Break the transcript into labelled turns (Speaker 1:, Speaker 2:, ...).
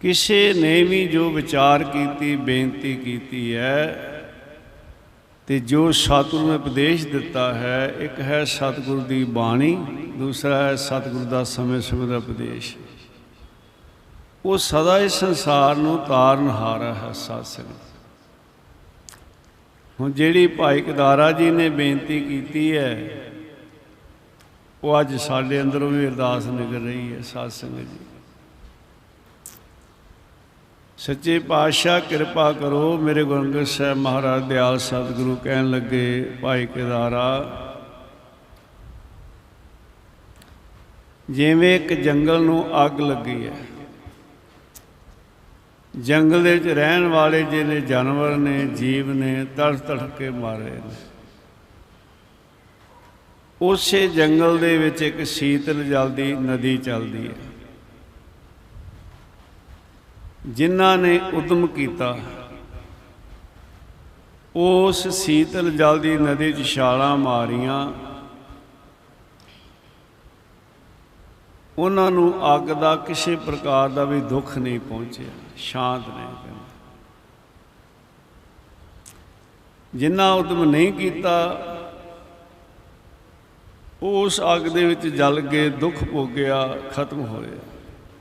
Speaker 1: ਕਿਸੇ ਨੇ ਵੀ ਜੋ ਵਿਚਾਰ ਕੀਤੀ, ਬੇਨਤੀ ਕੀਤੀ ਹੈ ਤੇ ਜੋ ਸਤਿਗੁਰੂ ਨੇ ਉਪਦੇਸ਼ ਦਿੱਤਾ ਹੈ, ਇੱਕ ਹੈ ਸਤਿਗੁਰੂ ਦੀ ਬਾਣੀ, ਦੂਸਰਾ ਹੈ ਸਤਿਗੁਰੂ ਦਾ ਸਮੇਂ ਸਮੇਂ ਦਾ ਉਪਦੇਸ਼। ਉਹ ਸਦਾ ਇਸ ਸੰਸਾਰ ਨੂੰ ਤਾਰਨਹਾਰਾ ਹੈ ਸਾਧ ਸੰਗਤ। ਹੁਣ ਜਿਹੜੀ ਭਾਈ ਕਦਾਰਾ ਜੀ ਨੇ ਬੇਨਤੀ ਕੀਤੀ ਹੈ, ਉਹ ਅੱਜ ਸਾਡੇ ਅੰਦਰੋਂ ਵੀ ਅਰਦਾਸ ਨਿਕਲ ਰਹੀ ਹੈ ਸਾਧ ਸੰਗਤ ਜੀ। ਸੱਚੇ ਪਾਤਸ਼ਾਹ ਕਿਰਪਾ ਕਰੋ ਮੇਰੇ ਗੁਰੂ ਅੰਗਦ ਸਾਹਿਬ ਮਹਾਰਾਜ ਦਿਆਲ ਸਤਿਗੁਰੂ ਕਹਿਣ ਲੱਗੇ, ਭਾਈ ਕੇਦਾਰਾ, ਜਿਵੇਂ ਇੱਕ ਜੰਗਲ ਨੂੰ ਅੱਗ ਲੱਗੀ ਹੈ, ਜੰਗਲ ਦੇ ਵਿੱਚ ਰਹਿਣ ਵਾਲੇ ਜਿਹੜੇ ਜਾਨਵਰ ਨੇ, ਜੀਵ ਨੇ, ਤੜਫ ਤੜਫ ਕੇ ਮਾਰੇ ਨੇ। ਉਸੇ ਜੰਗਲ ਦੇ ਵਿੱਚ ਇੱਕ ਸ਼ੀਤਲ ਜਲ ਦੀ ਨਦੀ ਚੱਲਦੀ ਹੈ। ਜਿਨ੍ਹਾਂ ਨੇ ਉਦਮ ਕੀਤਾ, ਉਸ ਸੀਤਲ ਜਲ ਦੀ ਨਦੀ 'ਚ ਛਾਲਾਂ ਮਾਰੀਆਂ। ਉਹਨਾਂ ਨੂੰ ਅੱਗ ਦਾ ਕਿਸੇ ਪ੍ਰਕਾਰ ਦਾ ਵੀ ਦੁੱਖ ਨਹੀਂ ਪਹੁੰਚਿਆ, ਸ਼ਾਂਤ ਨੇ ਕਹਿੰਦੇ ਜਿਨ੍ਹਾਂ ਉਦਮ ਨਹੀਂ ਕੀਤਾ, ਉਸ ਅੱਗ ਦੇ ਵਿੱਚ ਜਲ ਕੇ ਦੁੱਖ ਭੋਗਿਆ, ਖਤਮ ਹੋਇਆ।